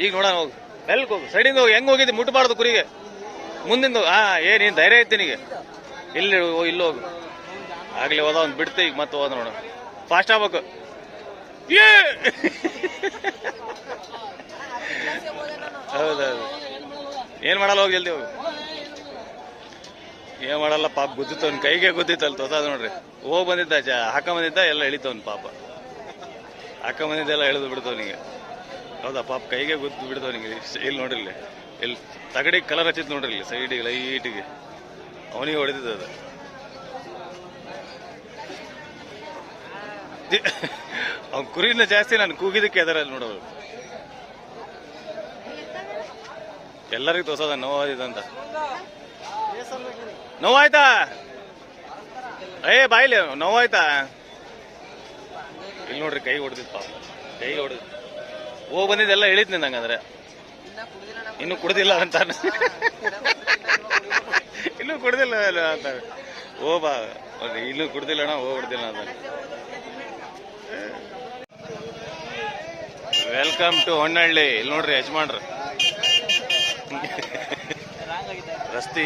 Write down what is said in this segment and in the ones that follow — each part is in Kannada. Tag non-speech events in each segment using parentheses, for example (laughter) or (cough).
ಈಗ ನೋಡೋಣ ಹೋಗು. ಮೆಲ್ಕ್ ಹೋಗು. ಸೈಡಿಂದ ಹೋಗಿ. ಹೆಂಗೆ ಹೋಗಿದ್ದೆ? ಮುಟ್ಬಾರ್ದು ಕುರಿಗೆ. ಮುಂದಿಂದ ಹಾ ಏ ಏನು ಧೈರ್ಯ ಐತಿ ನಿನಗೆ. ಇಲ್ಲಿ ಇಲ್ಲಿ ಹೋಗು. ಆಗ್ಲಿ ಹೋದ ಒಂದು ಬಿಡ್ತೆ. ಈಗ ಮತ್ತೆ ಹೋದ ನೋಡು. ಫಾಸ್ಟ್ ಆಗ್ಬೇಕು. ಏ! ಹೌದೌದು. ಏನು ಮಾಡಲ್ಲ ಹೋಗಿ ಜಲ್ದಿ ಹೋಗು. ಏನು ಮಾಡಲ್ಲ ಪಾಪ ಗುದ್ದಿತ್ತು ಅವ್ನ ಕೈಗೆ ಗುದ್ದಿತ್ತಲ್ಲ ತೋತಾದ ನೋಡ್ರಿ. ಹೋಗಿ ಬಂದಿದ್ದ ಹಾಕ ಬಂದಿದ್ದ, ಎಲ್ಲ ಇಳಿತವನ್ ಪಾಪ. ಹಾಕ ಬಂದಿದ್ದೆಲ್ಲ ಎಳೆದು ಬಿಡ್ತವನಿಗೆ ಹೌದಾ, ಪಾಪ ಕೈಗೆ ಗುದ್ದು ಬಿಡ್ತವನಿಗೆ ಇಲ್ಲಿ ನೋಡಿರಲಿ ಇಲ್ಲಿ ತಗಡಿಗೆ ತಗಡಿ ಕಲರ್ ಹಚ್ಚಿತ್ತು ನೋಡ್ರಿ ಇಲ್ಲಿ ಸೈಡಿಗೆ ಲೈಟಿಗೆ ಅವನಿಗೆ ಹೊಡೆದಿದ್ದು ಅದು. ಅವ್ನ ಕುರಿನ ಜಾಸ್ತಿ ನಾನು ಕೂಗಿದಕ್ಕೆ ಅದರಲ್ಲಿ ನೋಡೋದು. ಎಲ್ಲರಿಗೂ ತೋರ್ಸೋದ ನೋವಾದಿದಂತ ನೋವಾಯ್ತಾ? ಏ, ಬಾಯ್ಲಿ, ನೋವಾಯ್ತಾ? ಇಲ್ಲಿ ನೋಡ್ರಿ, ಕೈ ಹೊಡೆದಿತ್ತು ಪಾಪ. ಕೈ ಹೊಡೆದ್ ಹೋಗ್ ಬಂದಿದ್ದೆಲ್ಲ ಇಳಿತ್ ಹಂಗಂದ್ರೆ ಇನ್ನು ಕುಡ್ದಿಲ್ಲ ಅಂತ. ಇನ್ನು ಕುಡ್ದಿಲ್ಲ ಅಂತ. ಓ ಬಾ ಇಲ್ಲೂ ಕುಡ್ದಿಲ್ಲ ಅಣ್ಣ, ಹೋಗ್ ಕುಡ್ದಿಲ್ಲ ಅಂತ. Welcome to Honnalli. ಇಲ್ಲಿ ನೋಡ್ರಿ ಯಜಮಾನ್ರು. ರಸ್ತೆ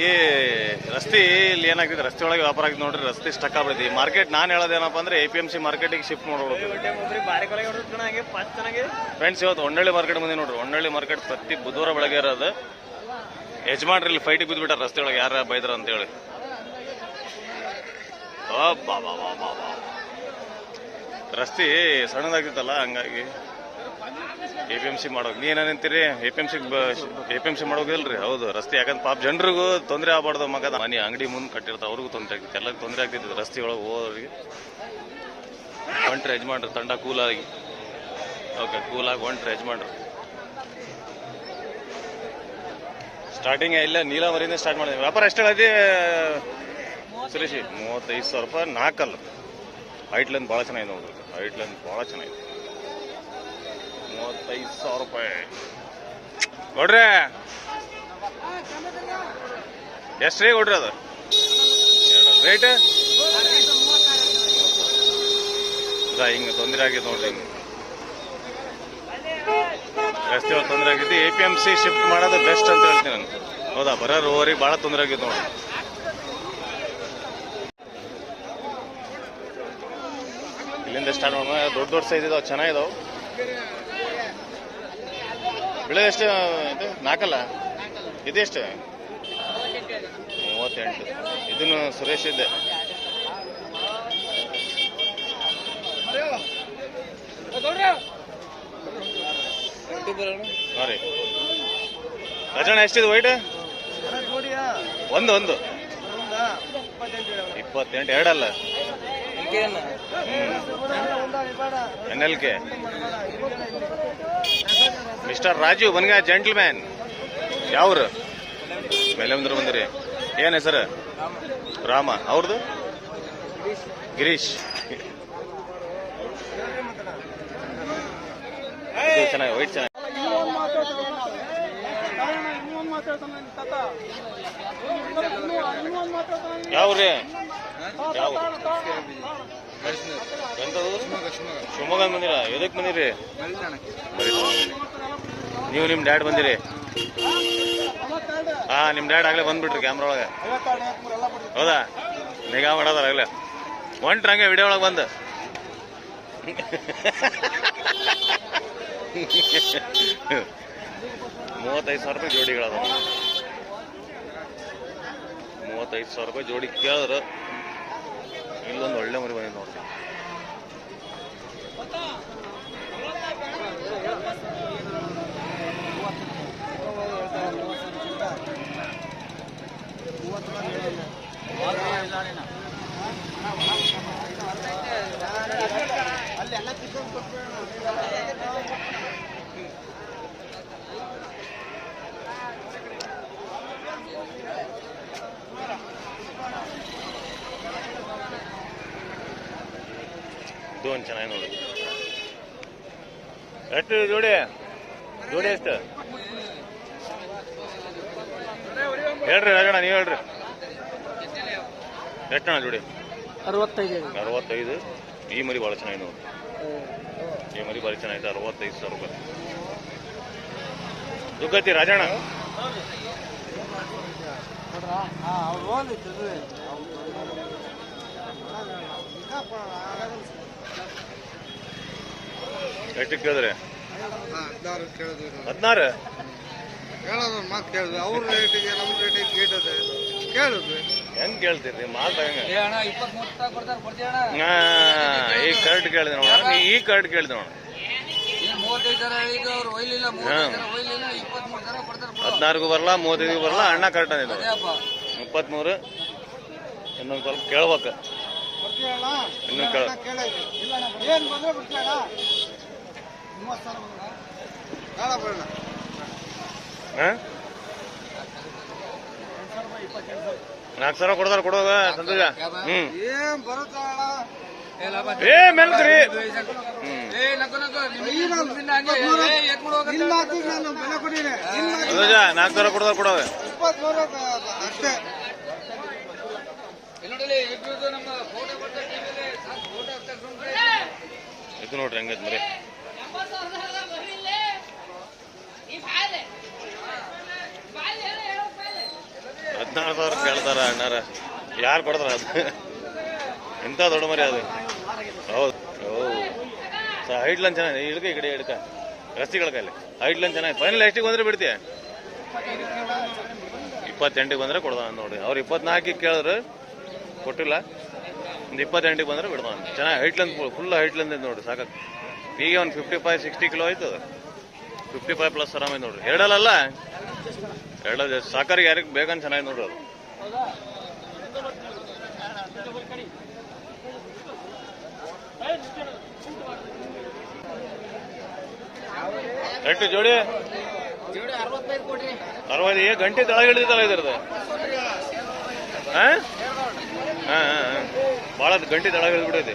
ರಸ್ತೆ ಇಲ್ಲಿ ಏನಾಗ್ತಿದೆ? ರಸ್ತೆ ಒಳಗೆ ವ್ಯಾಪಾರ ಆಗಿದೆ ನೋಡ್ರಿ, ರಸ್ತೆ ಸ್ಟಕ್ ಆಗ್ಬಿಡ್ತಿ ಮಾರ್ಕೆಟ್ ನಾನು ಹೇಳೋದೇನಪ್ಪ ಅಂದ್ರೆ ಎ ಪಿ ಎಂ ಸಿ ಮಾರ್ಕೆಟಿಗೆ ಶಿಫ್ಟ್ ಮಾಡ್ಬೋದು ಫ್ರೆಂಡ್ಸ್ ಇವತ್ತು ಹೊನ್ನಳ್ಳಿ ಮಾರ್ಕೆಟ್ ಮುಂದೆ ನೋಡ್ರಿ. ಹೊನ್ನಳ್ಳಿ ಮಾರ್ಕೆಟ್ ಪ್ರತಿ ಬುಧವಾರ ಬೆಳಗ್ಗೆ ಇರೋದು. ಯಜಮಾನ್ರಿ ಇಲ್ಲಿ ಫೈಟಿಗೆ ಬಿದ್ದುಬಿಟ್ಟಾರ ರಸ್ತೆ ಒಳಗೆ. ಯಾರ ಬೈದ್ರ ಅಂತೇಳಿ. ರಸ್ತೆ ಸಣ್ಣದಾಗ್ತಿತ್ತಲ್ಲ, ಹಂಗಾಗಿ. ಎ ಪಿ ಎಂ ಸಿ ಮಾಡೋದು ನೀನೇನಂತೀರಿ A P M C A P M C ಮಾಡೋಗಿಲ್ರಿ ಹೌದು, ರಸ್ತೆ ಯಾಕಂದ್ರೆ ಪಾಪ ಜನರಿಗೂ ತೊಂದರೆ ಆಗ್ಬಾರ್ದು ಮಗದ ಮನೆ ಅಂಗಡಿ ಮುಂದೆ ಕಟ್ಟಿರ್ತಾವ, ಅವ್ರಿಗೂ ತೊಂದರೆ ಆಗ್ತಿತ್ತು ಎಲ್ಲ ತೊಂದರೆ ಆಗ್ತಿತ್ತು ರಸ್ತೆ ಒಳಗೆ ಹೋಗೋರಿಗೆ ಹೊಂಟ್ರೆ ಯಜಮಾನ್ರು, ತಂಡ ಕೂಲಾಗಿ. ಓಕೆ, ಕೂಲಾಗಿ ಹೊಂಟ್ರೆ ಯಜಮಾನ್ರು. ಸ್ಟಾರ್ಟಿಂಗ್ ಇಲ್ಲ, ನೀಲಾವರಿಯಿಂದ ಸ್ಟಾರ್ಟ್ ಮಾಡಿದ್ವಿ ವ್ಯಾಪಾರ ಎಷ್ಟು ಹೇಳದಿ ಸುರೇಶಿ? ಮೂವತ್ತೈದು ಸಾವಿರ ರೂಪಾಯಿ ನಾಲ್ಕಲ್ಲ ಹೈಟ್ ಭಾಳ ಚೆನ್ನಾಗಿದೆ ನೋಡ್ರಿ. ಹೈಟ್ ಭಾಳ ಚೆನ್ನಾಗಿದೆ. ಮೂವತ್ತೈದು ಸಾವಿರ ರೂಪಾಯಿ. ಕೊಡ್ರಿ. ಎಷ್ಟು ರೀ ಕೊಡ್ರಿ ಅದು? ರೇಟ್ ಹಿಂಗೆ ತೊಂದರೆ ಆಗಿದೆ ನೋಡ್ರಿ ಹಿಂಗೆ. ಒಳಗೆ ತೊಂದರೆ ಆಗೈತಿ A P M C shift ಮಾಡೋದು ಬೆಸ್ಟ್ ಅಂತ ಹೇಳ್ತೀನಿ ನಾನು. ಹೌದಾ? ಬರೋರು ಹೋಗ್ರಿ ಭಾಳ ತೊಂದರೆ ಆಗೈತೆ ನೋಡಿ ಇಲ್ಲಿಂದ ಸ್ಟಾರ್ಟ್ ಮಾಡೋಣ. ದೊಡ್ಡ ದೊಡ್ಡ ಸೈಜ್ ಇದಾವೆ, ಚೆನ್ನಾಗಿದಾವೆ. ಬೆಳೆ ಎಷ್ಟು, ಇದು, ನಾಲ್ಕಲ್ಲ? ಇದೆಷ್ಟು ಮೂವತ್ತೆಂಟು. ಇದನ್ನು ಸುರೇಶ್ ಇದ್ದೆ. ಹಾಂ ರಜಣ ಎಷ್ಟಿದೆ ವೈಟ್ ಒಂದು ಒಂದು. ಇಪ್ಪತ್ತೆಂಟು, ಎರಡಲ್ಲ. N L K. Mister Raju ಬನ್ಗ gentleman. ಯಾವ್ರು? ಮೇಲಂದ್ರ ಬಂದಿರಿ. ಏನ್ ಹೆಸರು? ರಾಮ. ಅವ್ರದ್ದು ಗಿರೀಶ್. ಚೆನ್ನಾಗಿ, ವೈಟ್ ಚೆನ್ನಾಗಿ. ಯಾವ್ರಿ? ಯಾವ ಶಿವಮೊಗ್ಗ ಬಂದಿರ? ಎದಕ್ ಬಂದಿರಿ. ನೀವು ನಿಮ್ ಡ್ಯಾಡ್ ಬಂದಿರಿ? ಹಾ, ನಿಮ್ ಡ್ಯಾಡ್ ಆಗ್ಲೇ ಬಂದ್ಬಿಟ್ರಿ ಕ್ಯಾಮ್ರಾ ಒಳಗೆ. ಹೌದಾ? ನಿಗಾ ಮಾಡೋದಾರ ಆಗ್ಲೇ. ಒಂಟ್ರ ಹಂಗೆ ವಿಡಿಯೋ ಒಳಗೆ ಬಂದು. ಮೂವತ್ತೈದು ಸಾವಿರ ರೂಪಾಯಿ ಜೋಡಿಗಳದ ಮೂವತ್ತೈದು ಸಾವಿರ ರೂಪಾಯಿ ಜೋಡಿ ಕೇಳಿದ್ರೆ. ಇಲ್ಲೊಂದು ಒಳ್ಳೆ ಮರಿ ಬಂದಿದೆ ನೋಡಿ ಇದು ಚೆನ್ನಾಗಿ ನೋಡಿ. ಎಷ್ಟು ಜೋಡಿ? ಜೋಡಿ ಎಷ್ಟು? ಹೇಳ್ರಿ ರಾಜಣ್ಣ ನೀವು ಹೇಳ್ರಿ. ಎಷ್ಟಣ್ಣ ಜೋಡಿ? ಅರವತ್ತೈದು ಅರವತ್ತೈದು? ಈ ಮರಿ ಭಾಳ ಚೆನ್ನಾಗಿ ನೋಡಿ. ಈ ಮರಿ ಭಾಳ ಚೆನ್ನಾಗಿದೆ ಅರವತ್ತೈದು ಸಾವಿರ ರೂಪಾಯಿ. ದುಗ್ಗತಿ ರಾಜಣ್ಣ. ಕೇಳಿದ್ರೆ? ಹದಿನಾರು ಕೇಳಿದ್ವಿ ನಾವು. ಹದಿನಾರು? ಒಂದು ಮಾತು ಕೇಳಿದ್ವಿ. ಅವ್ರ ರೇಟಿಗೆ ನಮ್ಮ ರೇಟಿಗೆ ಕೇಳಿದೆ ಕೇಳಿದ್ವಿ. ಹೆಂಗ್ ಕೇಳ್ತೀರಿ ಅಣ್ಣ ಇಪ್ಪತ್ಮೂರು ತನಕ ಕೊಡ್ತಾರೆ ಕೊಡ್ತೀಯ ಅಣ್ಣ? ಹಾ ಈಗ ಕರೆಕ್ಟ್ ಕೇಳಿದೆ ನೋಡ. ಈ ಕರೆಕ್ಟ್ ಕೇಳಿದೆ ನೋಡ. ಇಲ್ಲಿ ಮೂವತ್ತೈದು ಜನ ಹೇಳಿದ್ದು ಅವ್ರು ಒಯ್ಲಿಲ್ಲ ಮೂವತ್ತೈದು ಜನ ಒಯ್ಲಿಲ್ಲ ಇಪ್ಪತ್ಮೂರು ಜನ ಕೊಡ್ತಾರೆ ಬಿಡು. ಹದಿನಾರ್ಗೂ ಬರಲ್ಲ ಮೂವತ್ತೈದು ಬರಲ್ಲ ಅಣ್ಣ ಕರೆಕ್ಟ್ ಅಂದಿದ್ದು ಅದೇ ಮೂರು ಇನ್ನೊಂದು ಸ್ವಲ್ಪ ಕೇಳ್ಬೇಕು. ಇನ್ನೊಂದು ಕೇಳ ಏನು ಬಂದ್ರೆ ಬಿಡ್ತೀಯಣ್ಣ ಮೂವತ್ತು ಸಾವಿರ ಬೇಡ ಬೇಡ ಹಾ ನಾಲ್ಕು ಸಾವಿರ ಕೊಡ್ತಾರ ಕೊಡೋದ? ಸಂತೋಷ? ಹ್ಮ್. ಏ ಏ ಮೆಲ್ಕ್ರಿ ಸಂತೋಷ ನಾಲ್ಕು ಸಾವಿರ ಕೊಡ್ತಾರ ಕೊಡೋದ? ಅಷ್ಟೇ. ಇದು ನೋಡ್ರಿ ಹಂಗೈತ್ ಮರಿ. ಹದಿನಾರು ಸಾವಿರ ಕೇಳ್ತಾರ ಅಣ್ಣಾರ. ಯಾರು ಕೊಡ್ತಾರ ಅದು? ಎಂತ ದೊಡ್ಡ ಮರಿ ಅದು ಹೌದು ಹೈಟ್ ಲಂಚ್ ಚೆನ್ನಾಗಿದೆ ಇಳ್ಕ ಈ ಕಡೆ ಇಡ್ಕ ರಸ್ತೆಗಳ ಕೈಲಿ ಹೈಟ್ ಲಂಚ್ ಚೆನ್ನಾಗಿ ಫೈನಲ್ ಎಷ್ಟಿಗೆ ಬಂದ್ರೆ ಬಿಡ್ತೀಯ? ಇಪ್ಪತ್ತೆಂಟಿಗೆ ಬಂದ್ರೆ ಕೊಡ್ದಾನ ನೋಡಿ. ಅವ್ರು ಇಪ್ಪತ್ನಾಲ್ಕಿಗೆ ಕೇಳಿದ್ರು ಕೊಟ್ಟಿಲ್ಲ. ಒಂದು ಇಪ್ಪತ್ತೆಂಟಿಗೆ ಬಂದ್ರೆ ಬಿಡ್ದಾನ ಚೆನ್ನಾಗಿ ಹೈಟ್ ಲಂಚ್ ಫುಲ್ ಹೈಟ್ ಐತೆ ನೋಡಿ, ಸಾಕಾಗ. ಈಗ ಒಂದು ಫಿಫ್ಟಿ ಫೈವ್ ಸಿಕ್ಸ್ಟಿ ಕಿಲೋ ಆಯ್ತು ಫಿಫ್ಟಿ ಫೈವ್ ಪ್ಲಸ್ ಆರಾಮೈತೆ ನೋಡ್ರಿ. ಎರಡಲ್ಲ ಎರಡಲ್ಲ ಸಾಕಾರಿಗೆ ಯಾರಿಗೆ ಬೇಕಂತ ಚೆನ್ನಾಗಿ ನೋಡ್ರಿ ಅದು. ಎಷ್ಟು ಜೋಡಿ? ಅರವತ್ತು ಏ, ಗಂಟೆ ತಳ ಹಿಡಿದಿತ್ತಲ್ಲ ಇದ್ರದ್ದು. ಹಾ ಹಾ ಭಾಳ ಗಂಟೆ ತಳ ಹಿಡಿದ್ಬಿಟ್ಟೈತಿ.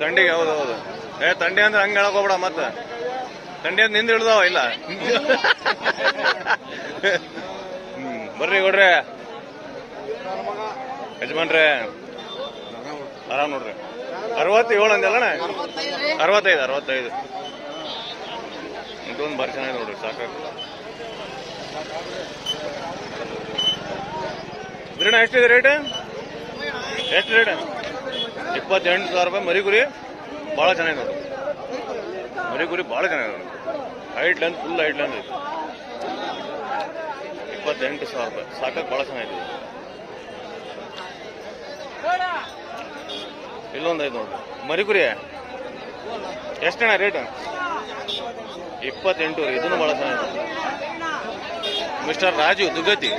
ತಂಡಿಗೆ, ಹೌದು ಹೌದು. ಏ, ತಂಡಿ ಅಂದ್ರೆ ಹಂಗೆ ಹೇಳಕೋಬೇಡ ಮತ್ತ. ತಂಡಿ ಅಂದ್ರೆ ನಿಂದ ಹಿಡ್ದಾವ, ಇಲ್ಲ? ಬರ್ರಿ ಕೊಡ್ರಿ ಯಜಮಾನ್ರೆ. ಆರಾಮ್ ನೋಡ್ರಿ. ಅರವತ್ತೇಳು ಅಂದಲ್ಲಣ್ಣ ಅರವತ್ತೈದು ಅರವತ್ತೈದು. ಇದೊಂದು ಬಾರಿ ಚೆನ್ನಾಗಿ ನೋಡ್ರಿ ಸಾಕಾಗ ಎಷ್ಟಿದೆ ರೇಟ್? ಎಷ್ಟು ರೇಟ್? ಇಪ್ಪತ್ತೆಂಟು ಸಾವಿರ ರೂಪಾಯಿ ಮರಿಗುರಿ ಭಾಳ ಚೆನ್ನಾಗಿ ನೋಡಿ ಮರಿಗುರಿ ಭಾಳ ಚೆನ್ನಾಗಿ ನೋಡಿ height length full height length ಇದೆ ಇಪ್ಪತ್ತೆಂಟು ಸಾವಿರ ರೂಪಾಯಿ. ಸಾಕಕ್ಕೆ ಭಾಳ ಚೆನ್ನಾಗಿದೆ ಇಲ್ಲೊಂದು ಐದು ನೋಡ್ರಿ. ಮರಿಗುರಿ? ಎಷ್ಟಣ್ಣ ರೇಟ್ ಇಪ್ಪತ್ತೆಂಟು ಇದನ್ನು ಭಾಳ ಚೆನ್ನಾಗಿದೆ. ಮಿಸ್ಟರ್ ರಾಜು ದುಗತಿ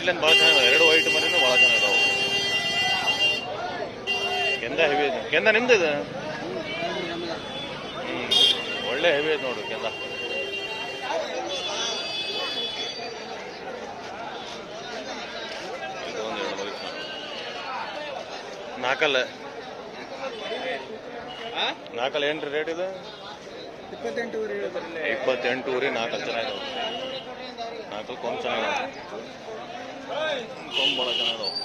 ಹೈಟ್ ಲೈನ್ ಭಾಳ ಚೆನ್ನಾಗಿದೆ ಎರಡು ವೈಟ್ ಮರಿನೂ ಭಾಳ ಚೆನ್ನಾಗಿದಾವೆ ಕೆಂದ ಹೆವಿ ಇದೆ. ಕೆಂದ ನಿಮ್ದು ಇದು? ಒಳ್ಳೆ ಹೆವಿ ಐತೆ ನೋಡು ಕೆಂದ. ನಾಕಲ್ ನಾಲ್ಕಲ್ಲ ನಾಲ್ಕಲ್ಲ ಏನ್ರಿ ರೇಟ್ ಇದು? ಇಪ್ಪತ್ತೆಂಟೂವರೆ ಇಪ್ಪತ್ತೆಂಟು ಊರಿ ನಾಲ್ಕಲ್ಲಿ ಚೆನ್ನಾಗಿದೆ ನಾಲ್ಕಲ್ಲಿ ಕೊಂಚ ಚೆನ್ನಾಗಿದಾವೆ ಕೊಂಬ್ ಭಾಳ ಚೆನ್ನಾಗಿದಾವೆ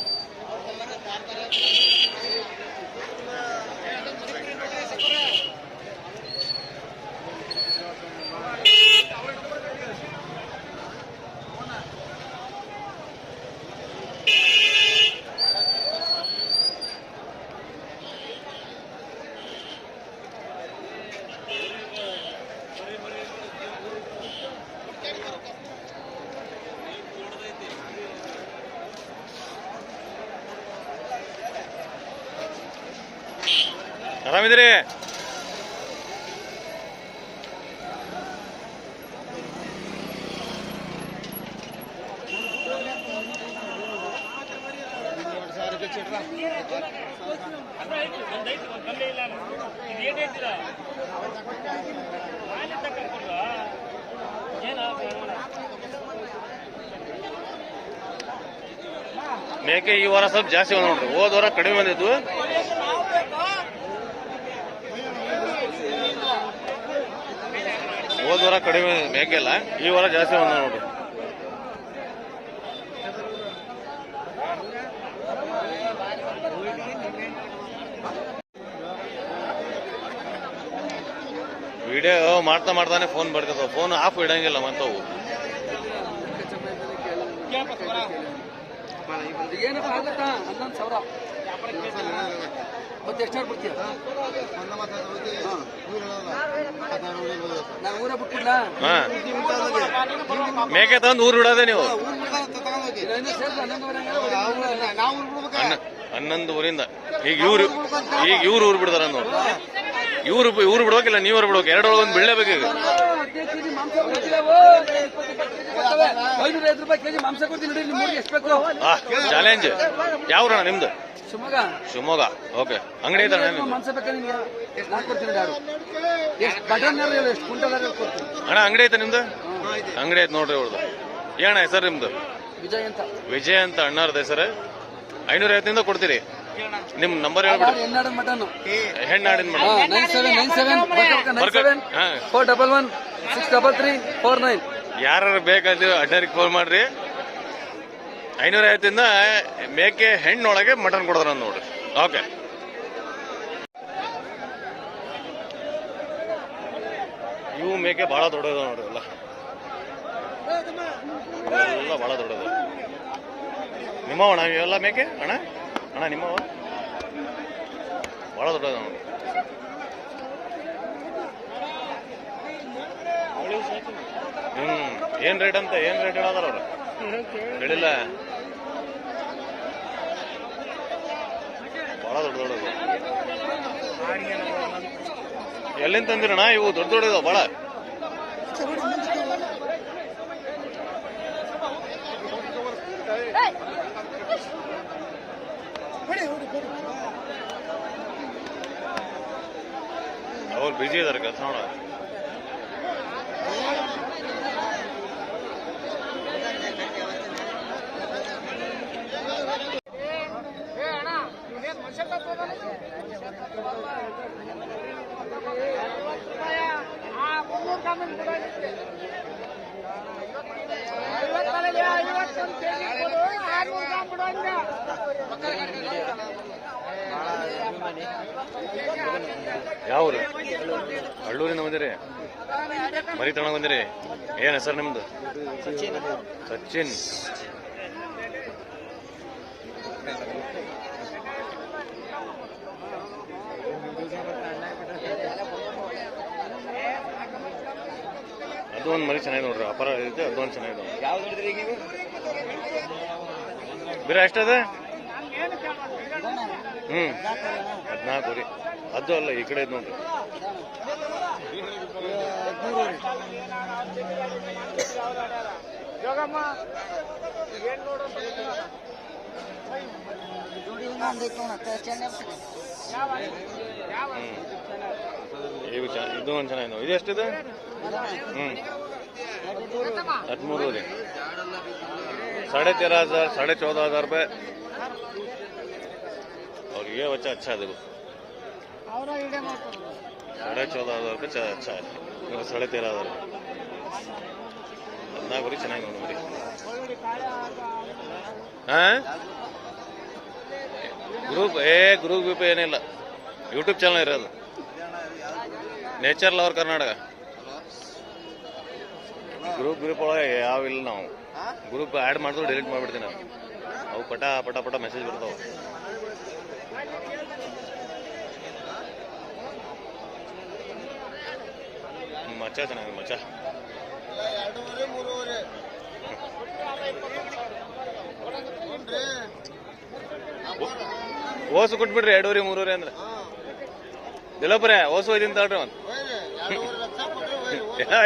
ಆರಾಮಿದ್ದೀರಿ ಮೇಕೆ ಈ ವಾರ ಸ್ವಲ್ಪ ಜಾಸ್ತಿ ಬಂದ್ ನೋಡ್ರಿ. ಹೋದ ವಾರ ಕಡಿಮೆ ಬಂದಿದ್ದು ಹೋದ ವಾರ ಕಡಿಮೆ ಮೇಕೆ ಇಲ್ಲ ಈ ವಾರ ಜಾಸ್ತಿ ಬಂದ ನೋಡ್ರಿ. ವಿಡಿಯೋ ಮಾಡ್ತಾ ಮಾಡ್ತಾನೆ ಫೋನ್ ಬರ್ತದ ಫೋನ್ ಆಫ್ ಇಡಂಗಿಲ್ಲ ಮಂತವು. ಮತ್ತೆ ಮೇಕೆ ತಂದು ಊರು ಬಿಡೋದೆ ನೀವು. ಹನ್ನೊಂದು ಊರಿಂದ. ಈಗ ಇವ್ರು ಈಗ ಇವ್ರು ಊರು ಬಿಡ್ತಾರ ನೋಡಿ. ಇವ್ರು ಇವ್ರು ಬಿಡ್ಬೇಕಿಲ್ಲ ನೀವ್ರು ಬಿಡ್ಬೇಕು. ಎರಡು ಒಂದು ಬೀಳಲೇಬೇಕು ಈಗ. ರೂಪಾಯಿ ಕೆಜಿ ಮಾಂಸ ಕೊಡ್ತೀನಿ ನೋಡಿ ನಿಮ್ಗೆ ಎಷ್ಟು ಬೇಕು ಚಾಲೆಂಜ್ ಯಾವ್ರಣ ನಿಮ್ದು? ಶಿವಮೊಗ್ಗ. ಶಿವಮೊಗ್ಗ. ಓಕೆ. ಅಂಗಡಿ ಐತಣ್ಣ ನಿಮ್ದು ಮಾಂಸ ಬೇಕಾ ನಿಮ್ಗೆ? ನಾನು ಕೊಡ್ತೀನಿ ಯಾರು ಎಷ್ಟು ಬಟನ್ ಹೇಳಿ ಎಷ್ಟು ಕುಂಟಲ್ ಕೊಡ್ತೀನಿ ಅಣ್ಣ ಅಂಗಡಿ ಐತೆ ನಿಮ್ದು? ಅಂಗಡಿ ಐತೆ ನೋಡ್ರಿ ಅವ್ರದ್ದು ಏನ ಹೆಸರು ನಿಮ್ದು? ವಿಜಯ್ ಅಂತ. ವಿಜಯ್ ಅಂತ ಅಣ್ಣಾರ್ದ ಹೆಸರು. ಐನೂರ ಐವತ್ತಿಂದ ಕೊಡ್ತೀರಿ. ನಿಮ್ ನಂಬರ್ ಹೇಳ್ಬಿಡಿ. ಎನ್ನಾಡ mutton. ಹೆಣ್ಣಾಡಿನ mutton. Nine seven nine seven nine seven four double one six double three four nine ಯಾರು ಬೇಕಾದ್ರೆ ಅಡ್ಡರಿಗೆ ಫೋನ್ ಮಾಡ್ರಿ. ಐನೂರ ಐವತ್ತಿಂದ ಮೇಕೆ ಹೆಣ್ಣೊಳಗೆ ಮಟನ್ ಕೊಡೋದ್ರ ನೋಡ್ರಿ. ಓಕೆ ಇವು ಮೇಕೆ ಬಹಳ ದೊಡ್ಡದ ನೋಡ್ರಿ ಎಲ್ಲ. ಎಲ್ಲ ಬಹಳ ದೊಡ್ಡದು. ನಿಮ್ಮ ಅಣ್ಣ ಇವೆಲ್ಲ ಮೇಕೆ ಅಣ್ಣ? ಅಣ್ಣ ನಿಮ್ಮವ ಬಹಳ ದೊಡ್ಡದ ನೋಡಿ ಹ್ಮ್, ಏನ್ ರೇಟ್ ಅಂತ, ಏನ್ ರೇಟ್ ಹೇಳದಾರ ಅವ್ರು? ಹೇಳಿಲ್ಲ. ಬಹಳ ದೊಡ್ಡ ದೊಡ್ಡದು ಎಲ್ಲಿಂದ ತಂದಿರಣ್ಣ? ಇವು ದೊಡ್ಡ ದೊಡ್ಡದು, ಬಹಳ. ಅವ್ರು ಬಿಜಿ ಇದಾರೆ ಕೆಲಸ ನೋಡ ಯಾವ ಹಳ್ಳೂರಿಂದ ಬಂದಿರಿ? ಮರಿ ತಗೊಂಡ್ ಬಂದಿರಿ? ಏನ್ ಹೆಸರು ನಿಮ್ದು? ಸಚಿನ್. ಅದೊಂದು ಮರಿ ಚೆನ್ನಾಗಿ ನೋಡ್ರಿ. ಅಪರ ಇದೆ, ಅದೊಂದು ಒಂದು ಚೆನ್ನಾಗಿದೆ ಬೇರೆ ಎಷ್ಟದ? ಹ್ಮ್ ಹದಿನಾಲ್ಕು ರೀ ಅದು ಅಲ್ಲ ಈ ಕಡೆ ಐತೆ ನೋಡ್ರಿ ಹ್ಮ್ ಇವು ಚೆನ್ನ ಇದು ಒಂದು ಚೆನ್ನಾಗಿದೆ ಇದು ಎಷ್ಟಿದೆ ಹ್ಮ್ ಹದಿಮೂರು ರೀ साढ़े तेरह हजार साढ़े चौदह हजार रुपये और ये बच्चा अच्छा है देखो साढ़े चौदह हजार रुपये चा- अच्छा है ಇವಾಗ साढ़े तेरह हजार ಹದಿನಾಲ್ಕು ರೀ ಚೆನ್ನಾಗಿ ನೋಡಿ ಮರಿ ಹಾಂ ಗ್ರೂಪ್ ಏ ಗ್ರೂಪ್ ಗ್ರೂಪ್ ಏನಿಲ್ಲ ಯೂಟ್ಯೂಬ್ ಚಾನಲ್ ಇರೋದು nature lover Karnataka group group ಒಳಗೆ ಯಾವ ಇಲ್ಲ ನಾವು ಗ್ರೂಪ್ ಆ್ಯಡ್ ಮಾಡಿದ್ರು ಡಿಲೀಟ್ ಮಾಡಿಬಿಡ್ತೀನಿ ನಾನು ಅವು ಪಟ ಪಟ ಪಟ ಮೆಸೇಜ್ ಬರ್ತಾವೆ ಮಚ್ಚ ಚೆನ್ನಾಗಿದೆ ಮಚ್ಚ. ಎರಡೂವರೆ ಮೂರುವರೆ ಓಸು ಕೊಟ್ಬಿಡ್ರಿ ಎರಡೂವರೆ ಮೂರುವರೆ ಅಂದ್ರೆ. ದಿಲೋಪುರೆ ಓಸು ಒಯ್ದಿನ ತಗೊಳ್ರಿ ಒಂದು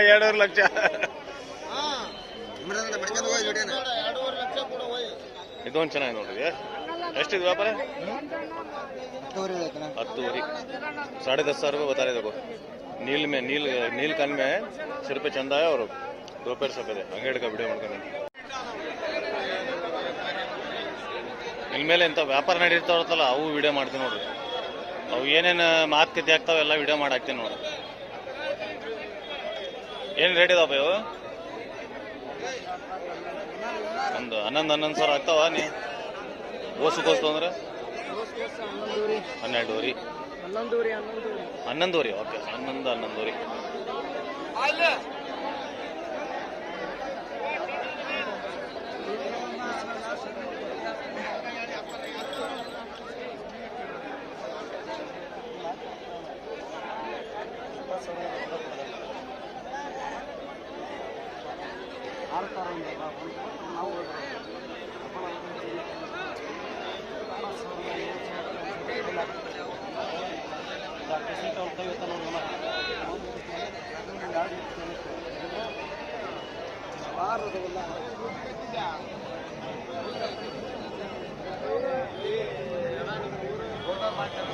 ಎರಡೂವರೆ ಲಕ್ಷ. ಇದೊಂದು ಚೆನ್ನಾಗಿ ನೋಡ್ರಿ ಎಷ್ಟಿದೆ ವ್ಯಾಪಾರ? ಹತ್ತೂವರೆ ಸಾಡೆ ದಸ್ ಸಾವಿರ ರೂಪಾಯಿ ಬತ್ತಾರೆ ಇದಕ್ಕೂ ನೀಲ್ ಮೇ ನೀಲ್ ನೀಲ್ ಕನ್ ಸಿರ್ಪೆ ಚಂದ ಅವರು. ದೋ ಸ್ವಲ್ಪ ಸಫೇದ್ ಹಂಗೆ ಹಿಡ್ಕ ವಿಡಿಯೋ ಮಾಡ್ಕೊಂಡು. ಇನ್ಮೇಲೆ ಇಂಥ ವ್ಯಾಪಾರ ನಡೀತಾವತ್ತಲ್ಲ ಅವು ವಿಡಿಯೋ ಮಾಡ್ತೀನಿ ನೋಡ್ರಿ. ಅವು ಏನೇನು ಮಾತುಕತೆ ಆಗ್ತಾವೆ ಎಲ್ಲ ವಿಡಿಯೋ ಮಾಡಾಕ್ತೀನಿ ನೋಡ್ರಿ. ಏನು ರೇಟ್ ಇದಾವೆ ಇವು ಒಂದು ಹನ್ನೊಂದು ಹನ್ನೊಂದು ಸಾವಿರ ಆಗ್ತಾವ ನೀ? ಓಸು ಕೋಸ್ತು ಅಂದ್ರೆ? ಹನ್ನೆರಡುವರೆ ಹನ್ನೊಂದೂರಿ ಹನ್ನೊಂದೂರಿ ಹನ್ನೊಂದುವರೆ ಓಕೆ. ಹನ್ನೊಂದು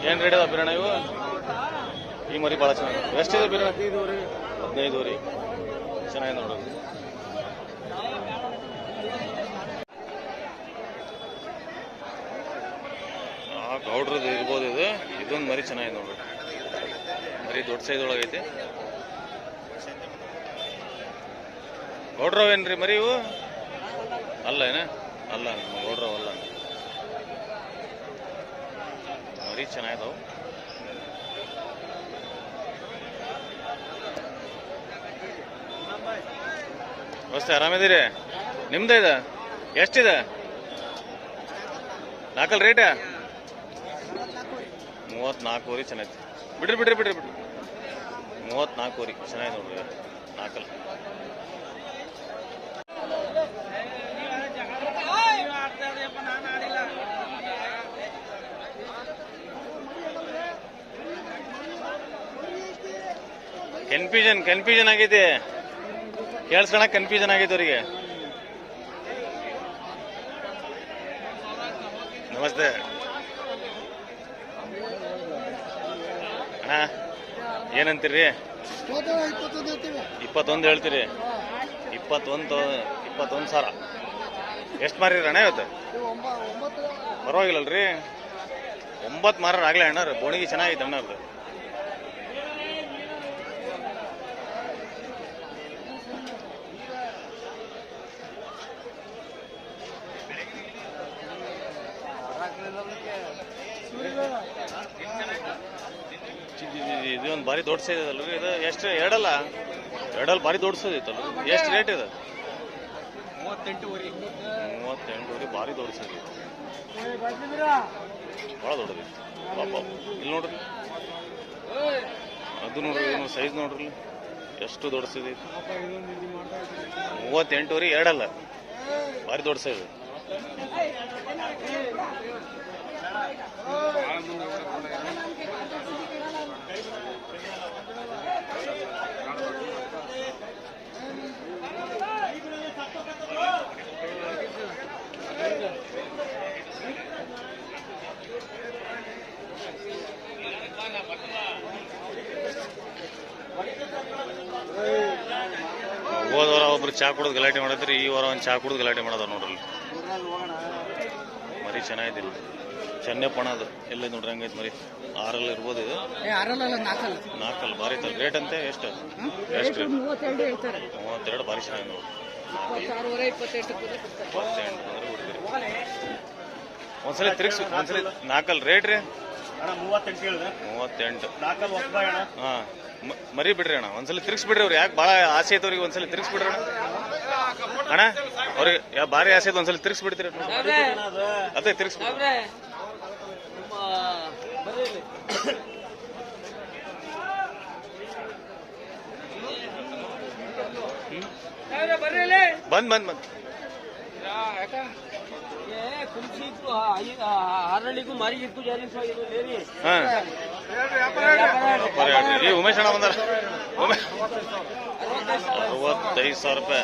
ಏನು ರೇಟ್ ಅದ ಬಿರಣ ಇವು? ಈ ಮರಿ ಭಾಳ ಚೆನ್ನಾಗಿ ಎಷ್ಟಿದೆ ಬಿರಣ ರೀ. ಚೆನ್ನಾಗಿ ನೋಡೋದು ಗೌಡ್ರದ್ದು ಇರ್ಬೋದು ಇದು ಇದೊಂದು ಮರಿ ಚೆನ್ನಾಗಿದೆ ನೋಡ್ರಿ ಮರಿ ದೊಡ್ಡ ಸೈಜ್ ಒಳಗೈತೆ ಗೌಡ್ರವೇನ್ರಿ ಮರಿ ಇವು? ಅಲ್ಲ ಏನ? ಅಲ್ಲ ಗೌಡ್ರವ್ ಅಲ್ಲ. ಮರಿ ಚೆನ್ನಾಗಿದಾವು. ನಮಸ್ತೆ ಆರಾಮಿದ್ದೀರಿ? ನಿಮ್ದೇ ಇದೆ? ಎಷ್ಟಿದೆ? ನಾಲ್ಕಲ್ ರೇಟ ಮೂವತ್ನಾಲ್ಕೂವರೆ ಚೆನ್ನಾಗಿ ಬಿಡ್ರಿ ಬಿಡ್ರಿ ಬಿಡ್ರಿ ಬಿಡ್ರಿ. ಮೂವತ್ನಾಲ್ಕೂವರೆ ಚೆನ್ನಾಗಿ ನೋಡ್ರಿ. ನಾಲ್ಕಲ್ಲ. ಕನ್ಫ್ಯೂಷನ್ ಕನ್ಫ್ಯೂಷನ್ ಆಗೈತಿ. ಕೇಳಿಸ್ಕೊಳಕ್ ಕನ್ಫ್ಯೂಷನ್ ಆಗೈತೆ ಅವರಿಗೆ. ನಮಸ್ತೆ. ಅಣ್ಣ ಏನಂತೀರಿ? ಇಪ್ಪತ್ತೊಂದು ಹೇಳ್ತೀರಿ. ಇಪ್ಪತ್ತೊಂದು ಇಪ್ಪತ್ತೊಂದು ಸಾವಿರ ಎಷ್ಟು ಮಾರಿರಿ ಅಣ್ಣ ಇವತ್ತು? ಪರವಾಗಿಲ್ಲಲ್ರಿ. ಒಂಬತ್ತು ಮಾರ ಆಗಲೇ ಅಣ್ಣ ಬೋಣಿಗೆ ಚೆನ್ನಾಗೈತೆ ಅಣ್ಣವ್ರದ್ದು ಇದು ಒಂದು ಭಾರಿ ದೊಡ್ಡ ಸೈಜ್ ಅಲ್ಲ ಇದು ಎಷ್ಟು ಎರಡಲ್ಲ? ಎರಡಲ್ಲಿ ಭಾರಿ ದೊಡ್ಡ ಸೈಜ್ ಐತಲ್ಲ ಎಷ್ಟು ರೇಟ್ ಇದೆ? ಮೂವತ್ತೆಂಟುವರೆ, ಭಾರಿ ದೊಡ್ಡ ಸೈಜ್ ಭಾಳ ದೊಡ್ಡದು ಇಲ್ಲಿ ನೋಡ್ರಿ. ಅದು ನೋಡ್ರಿ ಏನು ಸೈಜ್ ನೋಡ್ರಿ. ಎಷ್ಟು ದೊಡ್ಡ ಸೈಜ್ ಐತಿ. ಮೂವತ್ತೆಂಟುವರೆ, ಎರಡಲ್ಲ. ಭಾರಿ ದೊಡ್ಡ ಸೈಜ್ ಒಬ್ರು ಚಾ ಕುಡಿದು ಗಲಾಟೆ ಮಾಡತ್ರಿ ಈ ವಾರ ಒಂದು ಚಾ ಕುಡಿದು ಗಲಾಟೆ ಮಾಡೋದ ನೋಡ್ರಿ ಮರಿ ಚೆನ್ನಾಗಿದ್ದಿಲ್ಲ. ಚೆನ್ನಪ್ಪಣ ಅದು. ಎಲ್ಲ ನೋಡ್ರಿ ಹಂಗೈತೆ ಮರಿ. ಆರಲ್ಲಿ ಇರ್ಬೋದು ಇದು. ನಾಲ್ಕಲ್ಲ ನಾಲ್ಕಲ್ಲ ಭಾರಿ ಐತಲ್ಲ ರೇಟ್ ಅಂತೆ ಎಷ್ಟು? ಎಷ್ಟು? ಮೂವತ್ತೆರಡು ಭಾರಿ ಚೆನ್ನಾಗಿ ನೋಡಿ. ಒಂದ್ಸಲ ತಿರ್ಗಿಸಿ ಒಂದ್ಸಲ ನಾಲ್ಕಲ್ ರೇಟ್ ರೀ? ಮೂವತ್ತೆಂಟು ಹಾ ಮರಿ ಬಿಡ್ರಿ ಅಣ್ಣ. ಒಂದ್ಸಲ ತಿರ್ಗಿಸ್ ಬಿಡ್ರಿ ಅವ್ರು. ಯಾಕೆ ಭಾಳ ಆಸೆ ಐತೆ ಅವ್ರಿಗೆ ಒಂದ್ಸಲ ತಿರ್ಗಿಸ್ ಬಿಡ್ರಿ ಅಣ್ಣ. ಅಣ್ಣ ಅವ್ರಿಗೆ ಯಾ ಭಾರಿ ಆಸೆ ಐತೆ ಒಂದ್ಸಲ ತಿರ್ಗಿಸ್ ಬಿಡ್ತೀರಿ ಅದೇ. ತಿರ್ಗಿಸ್ ಬಿಡ್ರಿ ಬಂದ್ ಬಂದ್ ಬಂದ್. ಹರಳಿಗೂ ಮರಿಗಿಗೂ ಜಾರಿ ಹಾಂ. ಉಮೇಶ್ ಅಣ್ಣ ಬಂದಾರ. ಅರವತ್ತೈದು ಸಾವಿರ ರೂಪಾಯಿ.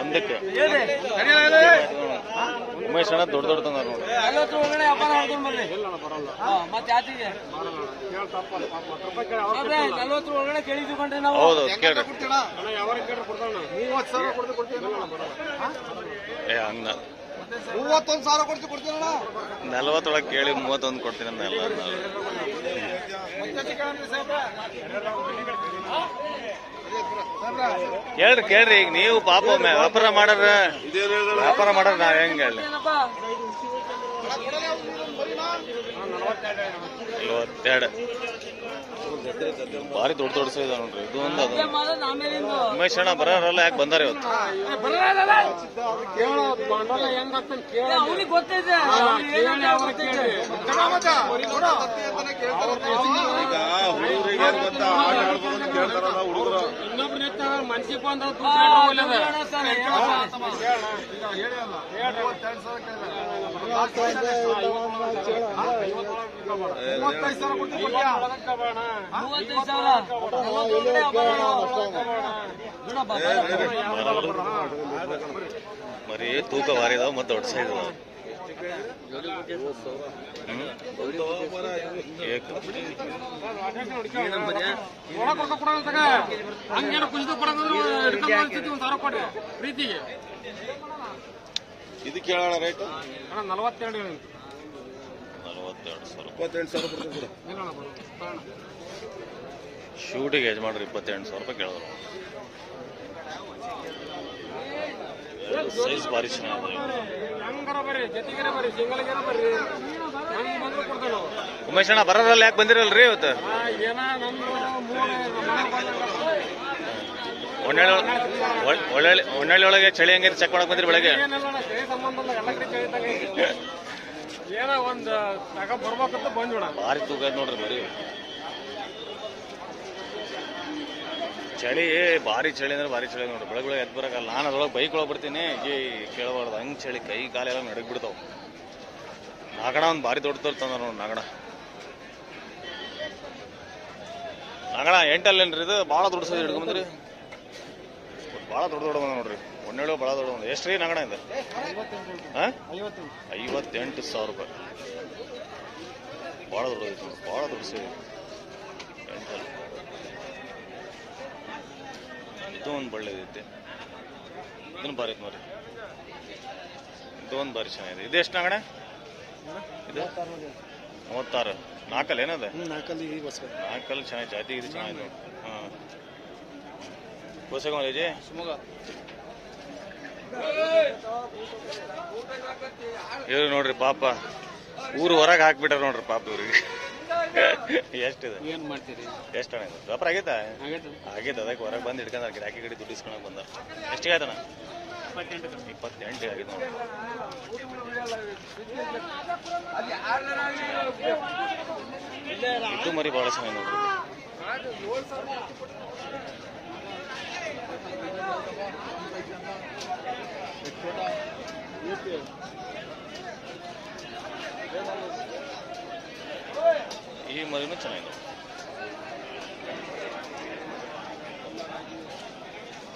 ಒಂದಕ್ಕೆ. ಉಮೇಶ್ ಅಣ್ಣ ದೊಡ್ಡ ದೊಡ್ಡ ತಂದಾರ ನೋಡಿ. ಹೌದು ಕೇಳ್ರಿ. ಏ ಹಂಗ ಮೂವತ್ತೊಂದು ಸಾವಿರ ಕೊಡ್ತೀವಿ ಕೊಡ್ತೀನಣ್ಣ. ನಲ್ವತ್ತೊಳಗೆ ಕೇಳಿ ಮೂವತ್ತೊಂದು ಕೊಡ್ತೀನಿ ಅಂದ ಎಲ್ಲ ಕೇಳ್ರಿ ಈಗ ನೀವು ಪಾಪ ವ್ಯಾಪಾರ ಮಾಡಾರ ವ್ಯಾಪಾರ ಮಾಡಾರ ನಾವ್ ಹೆಂಗ ಹೇಳಿ? ನಲವತ್ತೆರಡು. ಭಾರಿ ದೊಡ್ಡ ದೊಡ್ಡ ಸೈಜ್ ನೋಡ್ರಿ. ಇದು ಒಂದು ಅದು. ಉಮೇಶ್ ಅಣ್ಣ ಬರೋರಲ್ಲ ಯಾಕೆ ಬಂದಾರೆ ಇವತ್ತು? ಈಗ ಹುಡುಗರಿಗೆ ಏನಂತ ಗೊತ್ತೈತೆ. ಕೇಳ್ತಾರಲ್ಲ ಅಣ್ಣ ತಾನೆ, ಬಂದ ಮರಿ ತೂಕ ಬಾರಿದಾವ ಮತ್ತೆ ದೊಡ್ಡ ಸೈಜ್ ಪ್ರೀತಿಗೆ ಇದಕ್ಕೆ ರೇಟ್ ಇಪ್ಪತ್ತೆಂಟು ಸಾವಿರ. ಶೂಟಿಗೆ ಯಜಮಾನ್ರು ಇಪ್ಪತ್ತೆಂಟು ಸಾವಿರ ರೂಪಾಯಿ ಕೇಳಿದ್ರು ಸೈಜ್ ಭಾರಿ ಚೆನ್ನಾಗಿದೆ ಉಮೇಶ್ ಅಣ್ಣ ಬರೋರಲ್ಲ ಯಾಕೆ ಬಂದಿರಲ್ರಿ ಇವತ್ತು? ಏನ ಒಳ್ಳೆ ಒಳಗೆ ಚಳಿ ಹಂಗೆ ಚೆಕ್ ಮಾಡಕ್ ಬಂದ್ರಿ ಬೆಳಗ್ಗೆ? ಭಾರಿ ತೂಕ ನೋಡ್ರಿ ಸಂಬಂಧ ಇಲ್ಲ, ಎಲ್ಲ ಕಡೆ ಚಳಿ ತಗೈತಿ ಏನೋ ಒಂದು ತಗ ಬರ್ಬೇಕಂತ ಬಂದ್ಬಿಡ ಭಾರಿ ತೂಕ ಐತ್ ನೋಡ್ರಿ ಮರಿ ಚಳಿ, ಭಾರಿ ಚಳಿ ಅಂದ್ರೆ ಭಾರಿ ಚಳಿ ನೋಡ್ರಿ. ಬೆಳಗ್ಗೆ ಎದ್ದು ಬರಕಲ್ಲ. ನಾನು ಅದ್ರೊಳಗೆ ಬೈಕ್ ಒಳಗೆ ಬರ್ತೀನಿ ಈ ಕೇಳಬಾರ್ದು. ಹಂಗೆ ಚಳಿ, ಕೈ ಕಾಲೆಲ್ಲ ನಡಗ್ ಬಿಡ್ತಾವೆ ನಾಗಣ ಒಂದು ಭಾರಿ ದೊಡ್ಡ ತಂದ ನೋಡಿ ನಾಗಣ ನಾಗಣ ಎಂಟಲ್ಲೇನ್ರಿ ಇದು? ಭಾಳ ದೊಡ್ಡ ಸೈಜ್ ಹಿಡ್ಕೊಂಬಂದ್ರಿ ಭಾಳ ದೊಡ್ಡ ದೊಡ್ಡ ಬಂದ ನೋಡ್ರಿ. ಒಣ್ಣೆಳು ಭಾಳ ದೊಡ್ಡ ಬಂದ ಎಷ್ಟು ರೀ ನಾಗಣ ಇದೆ ಐವತ್ತೆಂಟು ಸಾವಿರ ರೂಪಾಯಿ. ಭಾಳ ದೊಡ್ಡ ಐತಿ ಭಾಳ ದೊಡ್ಡ ಸೈಜ್. ಎಂಟಲ್ ಇದು ಒಂದು ಒಳ್ಳೇದೈತಿ ಇದನ್ನು ಬಾರಿ ಐತಿ ನೋಡಿ. ಇದು ಒಂದು ಭಾರಿ ಚೆನ್ನಾಗಿದೆ. ಇದು ಎಷ್ಟು ನಾಗಣ ಇದು ಮೂವತ್ತಾರು. ನಾಲ್ಕಲ್ಲಿ ಏನದ? ನಾಲ್ಕಲ್ಲಿ ನಾಲ್ಕಲ್ಲಿ ಚೆನ್ನಾಗಿ ಜಾತಿ ಇದೆ ಚೆನ್ನಾಗಿದೆ ಹಾಂ. ಕೋಸಗಮಲೇಜಿ ಶಿವಮೊಗ್ಗ. ಇವ್ರು ನೋಡ್ರಿ ಪಾಪ ಊರು ಹೊರಗೆ ಹಾಕ್ಬಿಟ್ಟಾರ ನೋಡ್ರಿ ಪಾಪ ಇವ್ರಿಗೆ. (laughs) ಎಷ್ಟಿದೆ? ಏನ್ ಮಾಡ್ತೀರಿ? ಎಷ್ಟು ಹಣ ವ್ಯಾಪಾರ ಆಗೈತಾ? ಆಗೈತೆ. ಅದಕ್ಕೆ ಹೊರಗೆ ಬಂದು ಹಿಡ್ಕೊಂಡ್ ಗಿರಾಕಿ ಗಡಿ ದುಡ್ಡು ಇಸ್ಕೊಳಕ್ ಬಂದ ಎಷ್ಟಿಗೆ ಆಯ್ತಣ್ಣ? ಇಪ್ಪತ್ತೆಂಟು ಆಗಿದೆ ನೋಡಿ. ಇದು ಮರಿ ಭಾಳ ಚೆನ್ನಾಗಿ ನೋಡ್ರಿ. ಈ ಮರಿನೂ ಚೆನ್ನಾಗಿದೆ.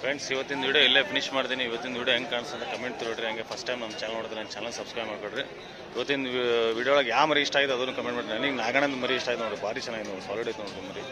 ಫ್ರೆಂಡ್ಸ್ ಇವತ್ತಿನ ವಿಡಿಯೋ ಇಲ್ಲೇ ಫಿನಿಶ್ ಮಾಡ್ತೀನಿ. ಇವತ್ತಿನ ವಿಡಿಯೋ ಹೆಂಗೆ ಕಾಣಿಸ್ತದ ಕಮೆಂಟ್ ತಿಳಿಡ್ರಿ ಹಂಗೆ ಫಸ್ಟ್ ಟೈಮ್ ನಮ್ಮ ಚಾನಲ್ ನೋಡಿದ್ರೆ ನನ್ನ ಚಾನಲ್ ಸಬ್ಸ್ಕ್ರೈಬ್ ಮಾಡ್ಕೊಡ್ರಿ. ಇವತ್ತಿನ ವಿಡಿಯೋ ಒಳಗೆ ಯಾವ ಮರಿ ಇಷ್ಟ ಆಗಿದೆ ಅದನ್ನು ಕಮೆಂಟ್ ಮಾಡಿ ನನಗೆ ನಾಗಣ್ಣನ ಮರಿ ಇಷ್ಟ ಆಯ್ತು ನೋಡಿ ಭಾರಿ ಚೆನ್ನಾಗಿದೆ ನೋಡಿ ಸಾಲಿಡ್ ಐತೆ ನೋಡಿ ಮರಿ.